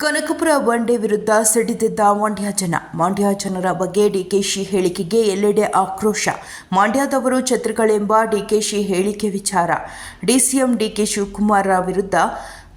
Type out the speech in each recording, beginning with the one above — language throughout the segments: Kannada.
ಕನಕಪುರ ಬಂಡೆ ವಿರುದ್ಧ ಸಿಡಿದಿದ್ದ ಮಂಡ್ಯ ಜನ. ಮಂಡ್ಯ ಜನರ ಬಗ್ಗೆ ಡಿಕೆಶಿ ಹೇಳಿಕೆಗೆ ಎಲ್ಲೆಡೆ ಆಕ್ರೋಶ. ಮಂಡ್ಯದವರು ಛತ್ರಗಳೆಂಬ ಡಿಕೆಶಿ ಹೇಳಿಕೆ ವಿಚಾರ. ಡಿಸಿಎಂ ಡಿಕೆ ಶಿವಕುಮಾರ್ ವಿರುದ್ಧ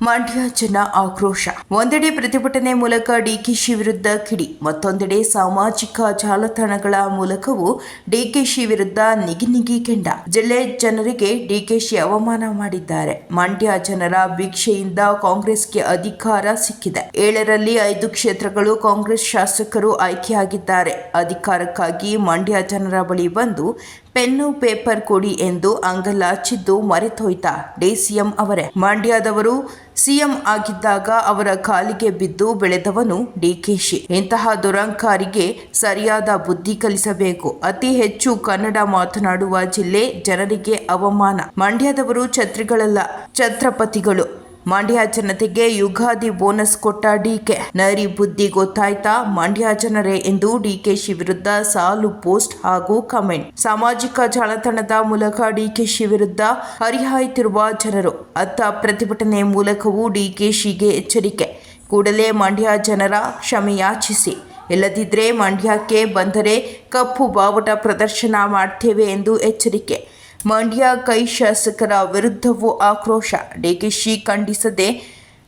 ಮಂಡ್ಯ ಜನ ಆಕ್ರೋಶ. ಒಂದೆಡೆ ಪ್ರತಿಭಟನೆ ಮೂಲಕ ಡಿಕೆಶಿ ವಿರುದ್ಧ ಕಿಡಿ. ಮತ್ತೊಂದೆಡೆ ಸಾಮಾಜಿಕ ಜಾಲತಾಣಗಳ ಮೂಲಕವೂ ಡಿಕೆಶಿ ವಿರುದ್ಧ ನಿಗಿನಿಗಿ ಕೆಂಡ. ಜಿಲ್ಲೆ ಜನರಿಗೆ ಡಿಕೆಶಿ ಅವಮಾನ ಮಾಡಿದ್ದಾರೆ. ಮಂಡ್ಯ ಜನರ ಭಿಕ್ಷೆಯಿಂದ ಕಾಂಗ್ರೆಸ್ಗೆ ಅಧಿಕಾರ ಸಿಕ್ಕಿದೆ. ಏಳರಲ್ಲಿ ಐದು ಕ್ಷೇತ್ರಗಳು ಕಾಂಗ್ರೆಸ್ ಶಾಸಕರು ಆಯ್ಕೆಯಾಗಿದ್ದಾರೆ. ಅಧಿಕಾರಕ್ಕಾಗಿ ಮಂಡ್ಯ ಜನರ ಬಳಿ ಬಂದು ಪೆನ್ನು ಪೇಪರ್ ಕೊಡಿ ಎಂದು ಅಂಗಲಾಚಿದ್ದು ಮರೆತೋಯ್ತ. ಡಿಸಿಎಂ ಅವರೇ. ಮಂಡ್ಯದವರು ಸಿಎಂ ಆಗಿದ್ದಾಗ ಅವರ ಕಾಲಿಗೆ ಬಿದ್ದು ಬೆಳೆದವನು ಡಿಕೆಶಿ ಇಂತಹ ದುರಂಕಾರಿಗೆ ಸರಿಯಾದ ಬುದ್ಧಿ ಕಲಿಸಬೇಕು. ಅತಿ ಹೆಚ್ಚು ಕನ್ನಡ ಮಾತನಾಡುವ ಜಿಲ್ಲೆ ಜನರಿಗೆ ಅವಮಾನ. ಮಂಡ್ಯದವರು ಛತ್ರಿಗಳಲ್ಲ, ಛತ್ರಪತಿಗಳು. ಮಂಡ್ಯ ಜನತೆಗೆ ಯುಗಾದಿ ಬೋನಸ್ ಕೊಟ್ಟ ಡಿಕೆ ನರಿ ಬುದ್ಧಿ ಗೊತ್ತಾಯ್ತಾ? ಮಂಡ್ಯ ಜನರೇ ಎಂದು ಡಿಕೆಶಿ ವಿರುದ್ಧ ಸಾಲು ಪೋಸ್ಟ್ ಹಾಗೂ ಕಮೆಂಟ್. ಸಾಮಾಜಿಕ ಜಾಲತಾಣದ ಮೂಲಕ ಡಿಕೆಶಿ ವಿರುದ್ಧ ಹರಿಹಾಯ್ತಿರುವ ಜನರು. ಅತ್ತ ಪ್ರತಿಭಟನೆ ಮೂಲಕವೂ ಡಿಕೆಶಿಗೆ ಎಚ್ಚರಿಕೆ. ಕೂಡಲೇ ಮಂಡ್ಯ ಜನರ ಕ್ಷಮೆಯಾಚಿಸಿ ಇಲ್ಲದಿದ್ದರೆ ಮಂಡ್ಯಕ್ಕೆ ಬಂದರೆ ಕಪ್ಪು ಬಾವುಟ ಪ್ರದರ್ಶನ ಮಾಡ್ತೇವೆ ಎಂದು ಎಚ್ಚರಿಕೆ. ಮಂಡ್ಯ ಕೈ ಶಾಸಕರ ವಿರುದ್ಧವೂ ಆಕ್ರೋಶ. ಡಿಕೆಶಿ ಖಂಡಿಸದೆ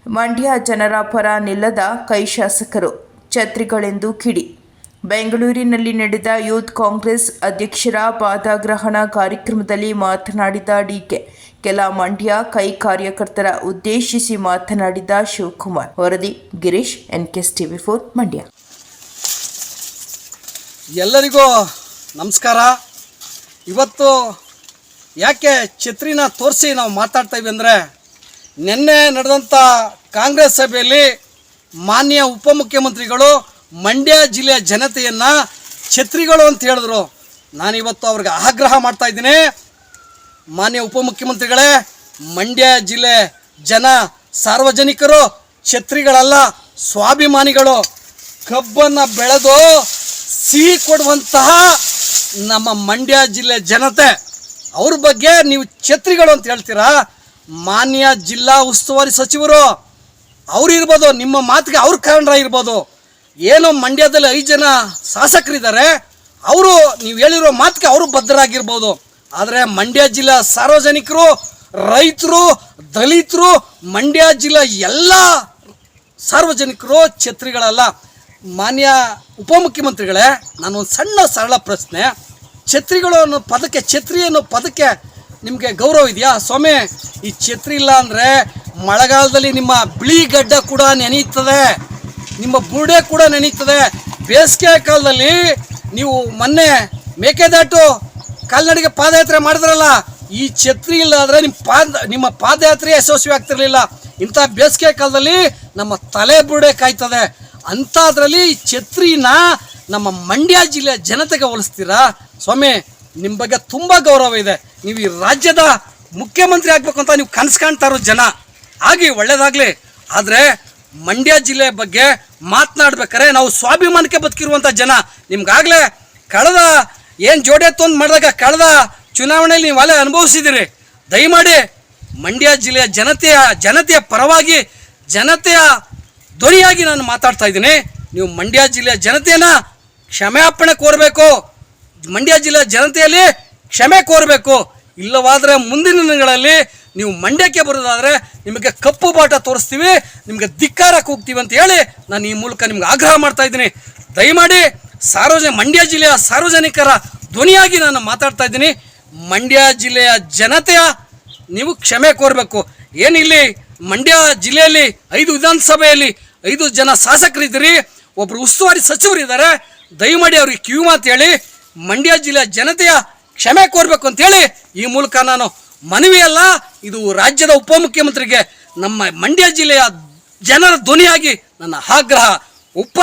ಮಂಡ್ಯ ಜನರ ಪರ ನಿಲ್ಲದ ಕೈ ಶಾಸಕರು. ಛತ್ರಿಗಳೆಂದು ಕಿಡಿ. ಬೆಂಗಳೂರಿನಲ್ಲಿ ನಡೆದ ಯೂತ್ ಕಾಂಗ್ರೆಸ್ ಅಧ್ಯಕ್ಷರ ಪಾದಗ್ರಹಣ ಕಾರ್ಯಕ್ರಮದಲ್ಲಿ ಮಾತನಾಡಿದ ಡಿಕೆ. ಕೆಲ ಮಂಡ್ಯ ಕೈ ಕಾರ್ಯಕರ್ತರ ಉದ್ದೇಶಿಸಿ ಮಾತನಾಡಿದ ಶಿವಕುಮಾರ್. ವರದಿ Girish N K TV four, Mandya. ಎಲ್ಲರಿಗೂ ನಮಸ್ಕಾರ. ಇವತ್ತು ಯಾಕೆ ಛತ್ರಿನ ತೋರಿಸಿ ನಾವು ಮಾತಾಡ್ತಾ ಇದ್ವಿ ಅಂದರೆ, ನಿನ್ನೆ ನಡೆದಂಥ ಕಾಂಗ್ರೆಸ್ ಸಭೆಯಲ್ಲಿ ಮಾನ್ಯ ಉಪಮುಖ್ಯಮಂತ್ರಿಗಳು ಮಂಡ್ಯ ಜಿಲ್ಲೆಯ ಜನತೆಯನ್ನು ಛತ್ರಿಗಳು ಅಂತ ಹೇಳಿದ್ರು. ನಾನಿವತ್ತು ಅವ್ರಿಗೆ ಆಗ್ರಹ ಮಾಡ್ತಾ ಇದ್ದೀನಿ. ಮಾನ್ಯ ಉಪಮುಖ್ಯಮಂತ್ರಿಗಳೇ, ಮಂಡ್ಯ ಜಿಲ್ಲೆ ಜನ ಸಾರ್ವಜನಿಕರು, ಛತ್ರಿಗಳಲ್ಲ, ಸ್ವಾಭಿಮಾನಿಗಳು, ಕಬ್ಬನ್ನು ಬೆಳೆದು ಸಿಹಿ ಕೊಡುವಂತಹ ನಮ್ಮ ಮಂಡ್ಯ ಜಿಲ್ಲೆ ಜನತೆ. ಅವ್ರ ಬಗ್ಗೆ ನೀವು ಛತ್ರಿಗಳು ಅಂತ ಹೇಳ್ತೀರಾ? ಮಾನ್ಯ ಜಿಲ್ಲಾ ಉಸ್ತುವಾರಿ ಸಚಿವರು, ಅವ್ರು ಇರ್ಬೋದು, ನಿಮ್ಮ ಮಾತಿಗೆ ಅವ್ರ ಕಾರಣ ಇರ್ಬೋದು. ಏನು ಮಂಡ್ಯದಲ್ಲಿ ಐದು ಜನ ಶಾಸಕರಿದ್ದಾರೆ, ಅವರು ನೀವು ಹೇಳಿರೋ ಮಾತಿಗೆ ಅವರು ಬದ್ಧರಾಗಿರ್ಬೋದು. ಆದರೆ ಮಂಡ್ಯ ಜಿಲ್ಲಾ ಸಾರ್ವಜನಿಕರು, ರೈತರು, ದಲಿತರು, ಮಂಡ್ಯ ಜಿಲ್ಲಾ ಎಲ್ಲ ಸಾರ್ವಜನಿಕರು ಛತ್ರಿಗಳಲ್ಲ. ಮಾನ್ಯ ಉಪಮುಖ್ಯಮಂತ್ರಿಗಳೇ ನಾನು ಒಂದು ಸಣ್ಣ ಸರಳ ಪ್ರಶ್ನೆ. ಛತ್ರಿಗಳು ಅನ್ನೋ ಪದಕ್ಕೆ, ಛತ್ರಿ ಅನ್ನೋ ಪದಕ್ಕೆ ನಿಮಗೆ ಗೌರವ ಇದೆಯಾ? ಸ್ವಾಮಿ, ಈ ಛತ್ರಿ ಇಲ್ಲ ಅಂದರೆ ಮಳೆಗಾಲದಲ್ಲಿ ನಿಮ್ಮ ಬಿಳಿ ಗಡ್ಡ ಕೂಡ ನೆನೆಯುತ್ತದೆ ನಿಮ್ಮ ಬುರುಡೆ ಕೂಡ ನೆನೆಯುತ್ತದೆ ಬೇಸಿಗೆ ಕಾಲದಲ್ಲಿ ನೀವು ಮೊನ್ನೆ ಮೇಕೆದಾಟು ಕಾಲ್ನಡಿಗೆ ಪಾದಯಾತ್ರೆ ಮಾಡಿದ್ರಲ್ಲ, ಈ ಛತ್ರಿ ಇಲ್ಲ ಅಂದರೆ ನಿಮ್ಮ ಪಾದ, ನಿಮ್ಮ ಪಾದಯಾತ್ರೆ ಯಶಸ್ವಿ ಆಗ್ತಿರಲಿಲ್ಲ ಇಂಥ ಬೇಸಿಗೆ ಕಾಲದಲ್ಲಿ ನಮ್ಮ ತಲೆ ಬುರುಡೆ ಕಾಯ್ತದೆ. ಅಂಥದ್ರಲ್ಲಿ ಛತ್ರಿನ ನಮ್ಮ ಮಂಡ್ಯ ಜಿಲ್ಲೆಯ ಜನತೆಗೆ ಹೋಲಿಸ್ತೀರಾ? ಸ್ವಾಮಿ ನಿಮ್ಮ ಬಗ್ಗೆ ತುಂಬ ಗೌರವ ಇದೆ. ನೀವು ಈ ರಾಜ್ಯದ ಮುಖ್ಯಮಂತ್ರಿ ಆಗ್ಬೇಕು ಅಂತ ನೀವು ಕನಸು ಕಾಣ್ತಾ ಇರೋ ಜನ. ಆಗಿ ಒಳ್ಳೆಯದಾಗಲಿ ಆದರೆ ಮಂಡ್ಯ ಜಿಲ್ಲೆ ಬಗ್ಗೆ ಮಾತನಾಡ್ಬೇಕಾರೆ ನಾವು ಸ್ವಾಭಿಮಾನಕ್ಕೆ ಬದುಕಿರುವಂಥ ಜನ. ನಿಮ್ಗಾಗಲೇ ಕಳೆದ ಏನು ಜೋಡಿ ತೊಂದು ಮಾಡಿದಾಗ ಕಳೆದ ಚುನಾವಣೆಯಲ್ಲಿ ನೀವು ಅಲ್ಲೇ ಅನುಭವಿಸಿದ್ದೀರಿ ದಯಮಾಡಿ ಮಂಡ್ಯ ಜಿಲ್ಲೆಯ ಜನತೆಯ ಜನತೆಯ ಪರವಾಗಿ ಜನತೆಯ ಧ್ವನಿಯಾಗಿ ನಾನು ಮಾತಾಡ್ತಾ ಇದ್ದೀನಿ. ನೀವು ಮಂಡ್ಯ ಜಿಲ್ಲೆಯ ಜನತೆಯನ್ನು ಕ್ಷಮಾಪಣೆ ಕೋರಬೇಕು. ಮಂಡ್ಯ ಜಿಲ್ಲೆಯ ಜನತೆಯಲ್ಲಿ ಕ್ಷಮೆ ಕೋರಬೇಕು. ಇಲ್ಲವಾದರೆ ಮುಂದಿನ ದಿನಗಳಲ್ಲಿ ನೀವು ಮಂಡ್ಯಕ್ಕೆ ಬರೋದಾದರೆ ನಿಮಗೆ ಕಪ್ಪು ಬಾಟ ತೋರಿಸ್ತೀವಿ, ನಿಮಗೆ ಧಿಕ್ಕಾರ ಕೂಗ್ತೀವಿ ಅಂತ ಹೇಳಿ ನಾನು ಈ ಮೂಲಕ ನಿಮ್ಗೆ ಆಗ್ರಹ ಮಾಡ್ತಾ ಇದ್ದೀನಿ. ದಯಮಾಡಿ ಸಾರ್ವಜನಿಕ ಮಂಡ್ಯ ಜಿಲ್ಲೆಯ ಸಾರ್ವಜನಿಕರ ಧ್ವನಿಯಾಗಿ ನಾನು ಮಾತಾಡ್ತಾ ಇದ್ದೀನಿ. ಮಂಡ್ಯ ಜಿಲ್ಲೆಯ ಜನತೆಯ ನೀವು ಕ್ಷಮೆ ಕೋರಬೇಕು. ಏನಿಲ್ಲಿ ಮಂಡ್ಯ ಜಿಲ್ಲೆಯಲ್ಲಿ ಐದು ವಿಧಾನಸಭೆಯಲ್ಲಿ ಐದು ಜನ ಶಾಸಕರಿದ್ದೀರಿ. ಒಬ್ಬರು ಉಸ್ತುವಾರಿ ಸಚಿವರಿದ್ದಾರೆ. ದಯಮಾಡಿ ಅವ್ರಿಗೆ ಕಿವಿ ಮಾತು ಹೇಳಿ. ಮಂಡ್ಯ ಜಿಲ್ಲೆಯ ಜನತೆಯ ಕ್ಷಮೆ ಕೋರಬೇಕು ಅಂತೇಳಿ ಈ ಮೂಲಕ ನಾನು ಮನವಿ ಅಲ್ಲ, ಇದು ರಾಜ್ಯದ ಉಪಮುಖ್ಯಮಂತ್ರಿಗೆ ನಮ್ಮ ಮಂಡ್ಯ ಜಿಲ್ಲೆಯ ಜನರ ಧ್ವನಿಯಾಗಿ ನನ್ನ ಆಗ್ರಹ ಉಪ